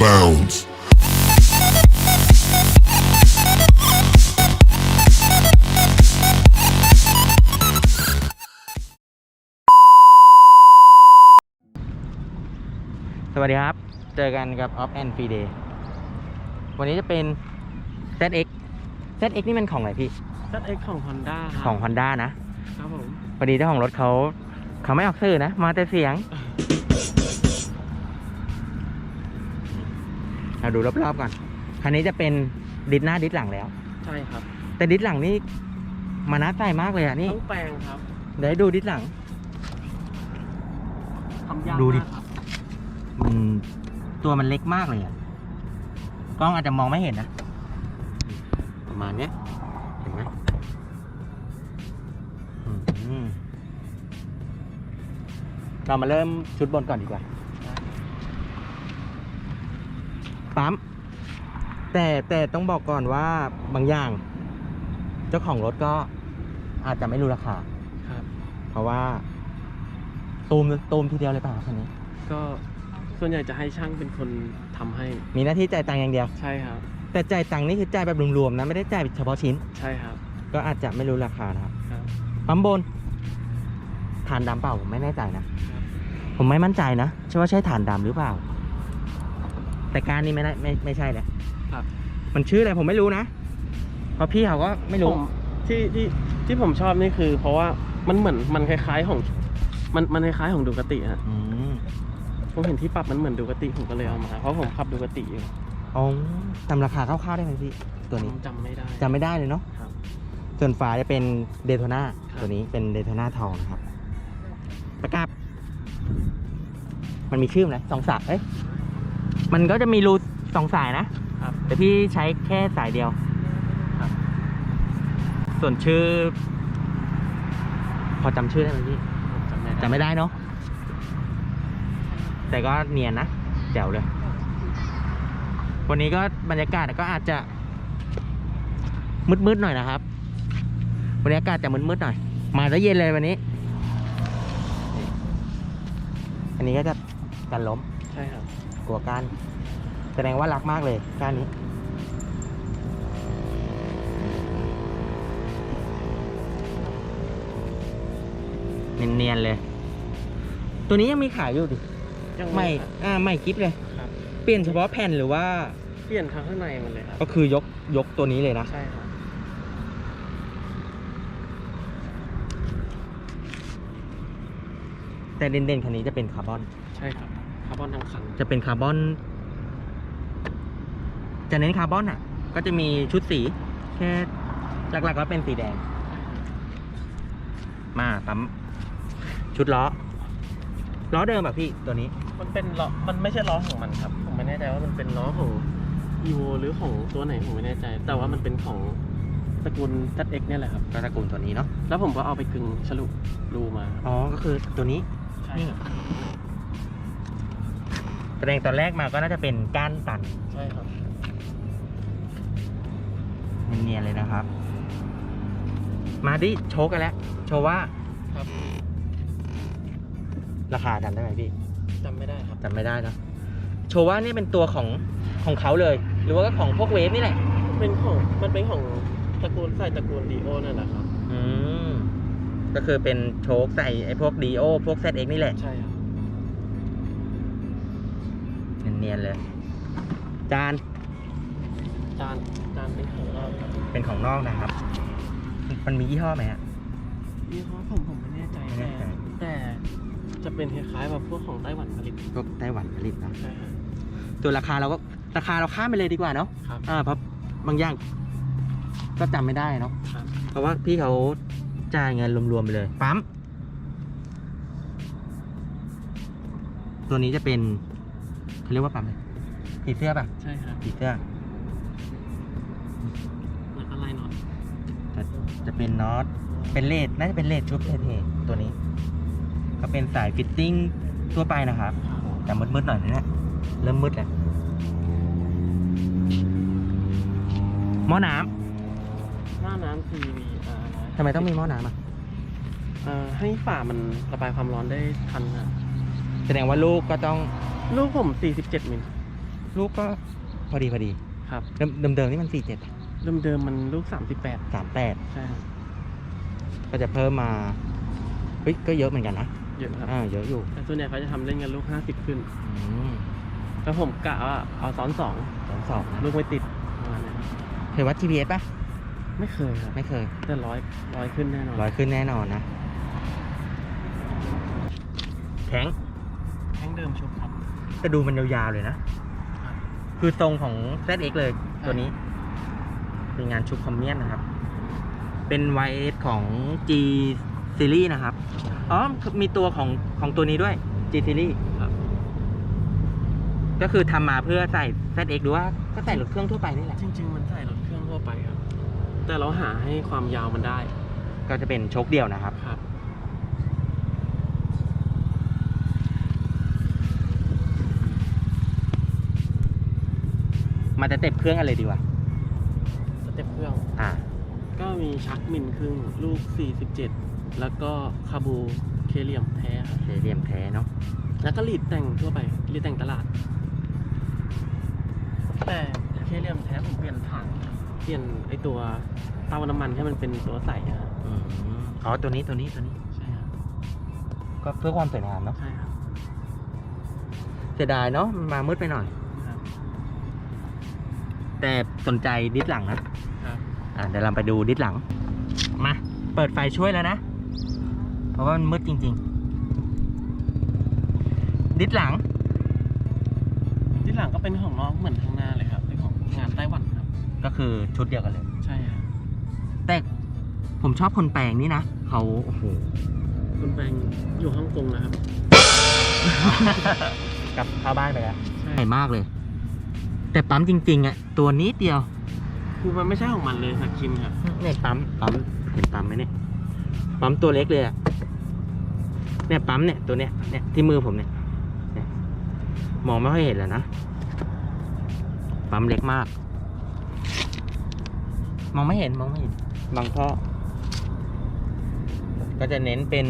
bounds. สวัสดีครับ เจอกันกับ Off and Free Day วันนี้จะเป็น ZX ZX นี่มันของอะไรพี่ ZX ของ Honda ครับของ Honda นะ ครับผม พอดีเจ้าของรถเขา เขาไม่ออกสื่อนะ มาแต่เสียง เรา ดูรอบๆก่อน คันนี้จะเป็นดิสหน้าดิสหลังแล้ว ใช่ครับแต่ดิสหลังนี่มานัดใส่มากเลยอะนี่ต้องแปลงครับเดี๋ยวให้ดูดิสหลัง ทำยากดูดิ มากครับมันตัวมันเล็กมากเลยอะกล้องอาจจะมองไม่เห็นนะ ประมาณเนี้ยเห็นไหมอืมเรามาเริ่มชุดบนก่อนดีกว่า ปั๊ม แต่แต่ต้องบอกก่อนว่าบางอย่าง เจ้าของรถก็อาจจะไม่รู้ราคา ครับ เพราะว่าตูมตูมทีเดียวเลยเปล่าคันนี้ ก็ส่วนใหญ่จะให้ช่างเป็นคนทำให้ มีหน้าที่จ่ายตังค์อย่างเดียว ใช่ครับ แต่จ่ายตังค์นี่คือจ่ายแบบรวมๆนะไม่ได้จ่ายเฉพาะชิ้น ใช่ครับ ก็อาจจะไม่รู้ราคานะครับครับปั๊มบนฐานดำเปล่าผมไม่แน่ใจนะ ผมไม่มั่นใจนะใช่ว่าใช่ฐานดำหรือเปล่า แต่การนี้ไม่ได้ไม่ไม่ใช่แหละครับ มันชื่ออะไรผมไม่รู้นะเพราะพี่เขาก็ไม่ผรู้ มที่ที่ที่ผมชอบนี่คือ เพราะว่ามันเหมือนมันคล้ายๆของ มันมันคล้ายๆของดูกติฮะอืมผมเห็นที่ปรับมันเหมือนดูกติผมก็เลยเอามาเพราะผมขับดูกติอยู่อ๋อจำราคาคร่าวๆได้ไหมพี่ ตัวนี้จำไม่ได้ จำไม่ได้เลยเนาะครับส่วนฝาจะเป็นเดโทนาครับ ตัวนี้เป็นเดโทนาทองนะครับประกับ มันมีชื่อไหมสองสายเอ้ย มันก็จะมีรูสองสายนะ ครับ แต่พี่ใช้แค่สายเดียว ครับ ส่วนชื่อ พอจำชื่อได้ไหมพี่ผมจำไม่ได้จำไม่ได้เนาะ แต่ก็เนียนนะ แจ๋วเลย วันนี้ก็บรรยากาศก็อาจจะ มืดๆหน่อยนะครับบรรยากาศจะมืดๆหน่อย มาซะเย็นเลยวันนี้ อันนี้ก็จะกันล้ม ใช่ครับ กลัวก้านแสดงว่ารักมากเลยก้านนี้ เนียนๆเลย ตัวนี้ยังมีขายอยู่ดิยังไม่ครับอ่าไม่คิดเลย ครับ เปลี่ยนเฉพาะแผ่นหรือว่าเปลี่ยนทางข้างในมันเลยครับ ก็คือยกยกตัวนี้เลยนะ ใช่ครับ แต่เด่นๆคันนี้จะเป็นคาร์บอน ใช่ครับคาร์บอนทั้งคันจะเป็นคาร์บอน จะเน้นคาร์บอนอะ ก็จะมีชุดสีแค่หลักๆก็เป็นสีแดง มาปั๊มชุดล้อ ล้อเดิมแบบพี่ตัวนี้ มันเป็นล้อ มันไม่ใช่ล้อของมันครับ ผมไม่แน่ใจว่ามันเป็นล้อของ evo หรือของตัวไหนผมไม่แน่ใจ แต่ว่ามันเป็นของตระกูล ZX เนี่ยแหละครับ ก็ตระกูลตัวนี้เนาะ แล้วผมก็เอาไปกึงฉลุรูมา อ๋อ ก็คือตัวนี้ ใช่ นี่ครับ แสดงตอนแรกมาก็น่าจะเป็นก้านตันใช่ครับเนียนๆเลยนะครับ มาดิโชว์กันแล้ว โชว์ว่าครับราคาจำได้ไหมพี่จำไม่ได้ครับจำไม่ได้เนอะโชว์ว่านี่เป็นตัวของของเขาเลย หรือว่าก็ของพวกเวฟนี่แหละ เป็นของมันเป็นของตระกูลใส่ตระกูลดีโอนั่นแหละครับ อืมก็คือเป็นโชคใส่ไอ้พวกดีโอพวก ZX นี่แหละ ใช่ครับ เนียนๆเลย จาน จานจานเป็นของเราครับเป็นของนอกนะครับ มันมียี่ห้อไหมฮะยี่ห้อผมผมไม่แน่ใจไม่แน่แต่ใจแต่จะเป็นคล้ายๆแบบพวกของไต้หวันผลิตพวกไต้หวันผลิตนะใช่ครับตัวราคาเราก็ราคาเราข้ามไปเลยดีกว่าเนาะครับ อ่าเพราะบางอย่างก็จำไม่ได้เนาะครับ เพราะว่าพี่เขาจ่ายเงินรวมๆไปเลยปั๊มตัวนี้จะเป็น เขาเรียกว่าปั๊มเลยผีเสื้อป่ะใช่ครับผีเสื้อแล้วก็ไล่น็อตจะจะเป็นน็อตเป็นเลดน่าจะเป็นเลดชุบเท่ๆตัวนี้ก็เป็นสายฟิตติ้งทั่วไปนะครับแต่มืดๆหน่อยนะเนี่ยเริ่มมืดแล้วหม้อน้หน้าน้ำ CVR ำนะทำไมต้องมีหม้อน้ำอะเอ่อให้ฝามันระบายความร้อนได้ทันนะแสดงว่าลูกก็ต้อง ลูกผม 47มิลลูกก็พอดีพอดีครับเดิมเดิมเดิมนี่มันสี่เจ็ดเดิมๆมันลูก 38 สามแปดใช่ครับก็จะเพิ่มมาเฮ้ยก็เยอะเหมือนกันนะเยอะครับอ่าเยอะอยู่แต่ส่วนใหญ่เขาจะทำเล่นกันลูก 50 ขึ้น อืมแล้วผมกะว่าเอาซ้อนสองสองสองนะลูกไม่ติดประมาณนี้ครับเคยวัด GPS ป่ะไม่เคยครับไม่เคย แต่ร้อยร้อยขึ้นแน่นอน ร้อยขึ้นแน่นอนนะแข็ง แข้งเดิมชุบครับแต่ดูมันยาวๆเลยนะครับคือทรงของ ZX เลยตัวนี้ เป็นงานชุบคอมเมียนนะครับ เป็นไวท์ของ G Series นะครับ อ๋อ มีตัวของของตัวนี้ด้วย G Series ครับก็คือทำมาเพื่อใส่ ZX หรือว่าก็ใส่รถเครื่องทั่วไปนี่แหละ จริง ๆ มันใส่รถเครื่องทั่วไปครับ แต่เราหาให้ความยาวมันได้ ก็จะเป็นโชคเดียวนะครับ ครับ มาจะเต็บเครื่องอะไรดีวะสเต็ปเครื่อง อ่า ก็มีชักมินครึ่งลูก 47 แล้วก็คาบูเคเลียมแท้ครับเคเรียมแท้เนาะแล้วก็รีดแต่งทั่วไปรีดแต่งตลาด แต่เคเลียมแท้ผมเปลี่ยนถังครับเปลี่ยนไอตัวเตาน้ำมันให้มันเป็นตัวใสอะครับอืมอ๋อตัวนี้ตัวนี้ตัวนี้ ใช่ครับก็เพื่อความสวยงามเนาะใช่ครับเสียดายเนาะมามืดไปหน่อยครับ แต่สนใจดิสหลังนะครับอ่าเดี๋ยวเราไปดูดิสหลัง มา เปิดไฟช่วยแล้วนะ เพราะว่ามันมืดจริง ๆ ดิสหลังที่หลังก็เป็นของน้องเหมือนทางหน้าเลยครับเป็นของงานไต้หวันครับ ก็คือชุดเดียวกันเลย ใช่ครับแต่ผมชอบคนแปลงนี่นะเขาโอ้โหคุณแปงอยู่ฮ่องกงนะครับ กลับเข้าบ้านไปแล้วใช่ใหญ่มากเลย แต่ปั๊มจริงๆอะตัวนิดเดียวคือมันไม่ใช่ของมันเลยสักชิ้นครับเนี่ยปั๊มปั๊มเห็นปั๊มไหมเนี่ยปั๊มตัวเล็กเลยอะเนี่ยปั๊มเนี่ยตัวเนี้ยเนี่ยที่มือผมเนี่ยเนี่ยมองไม่ค่อยเห็นแล้วนะปั๊มเล็กมาก มองไม่เห็นมองไม่เห็นบางท่อก็จะเน้นเป็น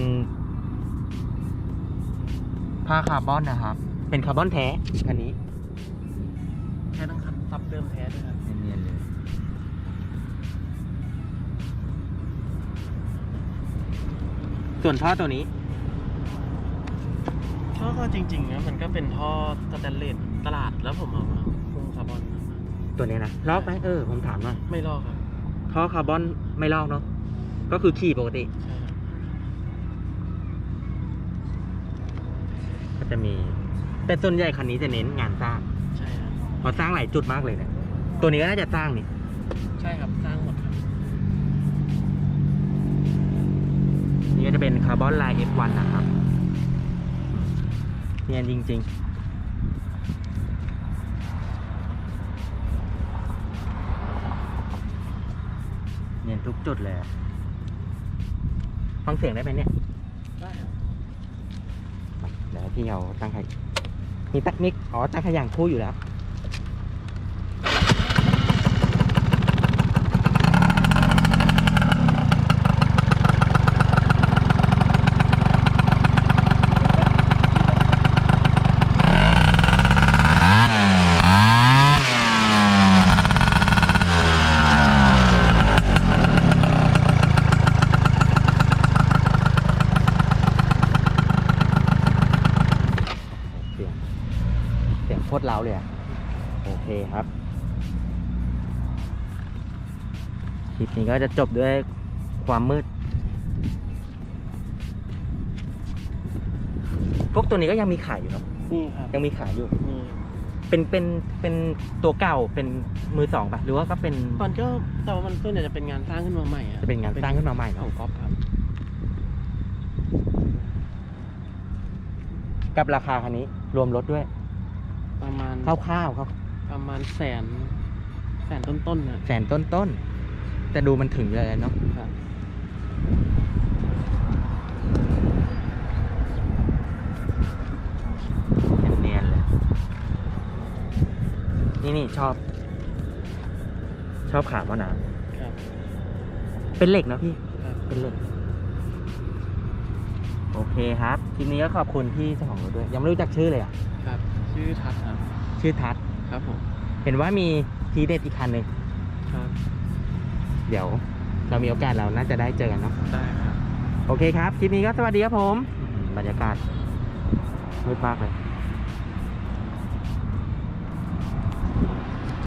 ผ้าคาร์บอนนะครับ เป็นคาร์บอนแท้คันนี้ ส่วนท่อตัวนี้ ท่อก็จริงๆนะมันก็เป็นท่อสแตนเลสตลาดแล้วผมเอามาคุมคาร์บอนมาตัวเนี้ยนะลอกไหมเออผมถามหน่อยไม่ลอกครับท่อคาร์บอนไม่ลอกเนาะก็คือขี่ปกติ ใช่ครับก็จะมี แต่ส่วนใหญ่คันนี้จะเน้นงานสร้างใช่ครับเพอสร้างหลายจุดมากเลยเนี่ยตัวนี้ก็น่าจะสร้างนี่ ใช่ครับสร้างหมดครับ นี่ก็จะเป็นคาร์บอนลาย F1 นะครับเนียนจริง ๆเนียนทุกจุดเลยอะฟังเสียงได้ไหมเนี่ย ได้ครับเดี๋ยวพี่เอาตั้งขยมีตั้งมิก อ๋อ ตั้งขยางคู่อยู่แล้ว เสียง เสียงโค ตรเล้าเลยอะโอเคครับ คลิปนี้ก็จะจบด้วยความมืด พวกตัวนี้ก็ยังมีขายอยู่เนอะนี่ครับยังมีขายอยู่ นี่เป็นเป็นเป็นตัวเก่าเป็นมือสองปะหรือว่าก็เป็นตอนก็แต่ว่ามันส่วนใหญ่จะเป็นงานสร้างขึ้นมาใหม่อะจะเป็นงานสร้างขึ้นมาใหม่ขเนาะองก๊อฟครับ กับราคาคันนี้รวมรถด้วย ประมาณคร่าวๆครับประมาณแสน แสนต้นๆนะแสนต้นๆ แต่ดูมันถึงเลยเนาะครับเนียนๆเลย นี่นี่ชอบ ชอบขาว่าหนาครับเป็นเหล็กนะพี่ ครับ เป็นเหล็ก โอเคครับ ทีนี้ก็ขอบคุณพี่เจ้าของรถด้วย ยังไม่รู้จักชื่อเลยอะครับ ชื่อทัศน์ครับชื่อทัศน์คครับผมเห็นว่ามีทีเด็ดอีกคันหนึ่งครับเดี๋ยวเรามีโอกาสเราน่าจะได้เจอกันเนาะได้ครับ โอเคครับ คลิปนี้ก็สวัสดีครับผม บรรยากาศมืดมากเลย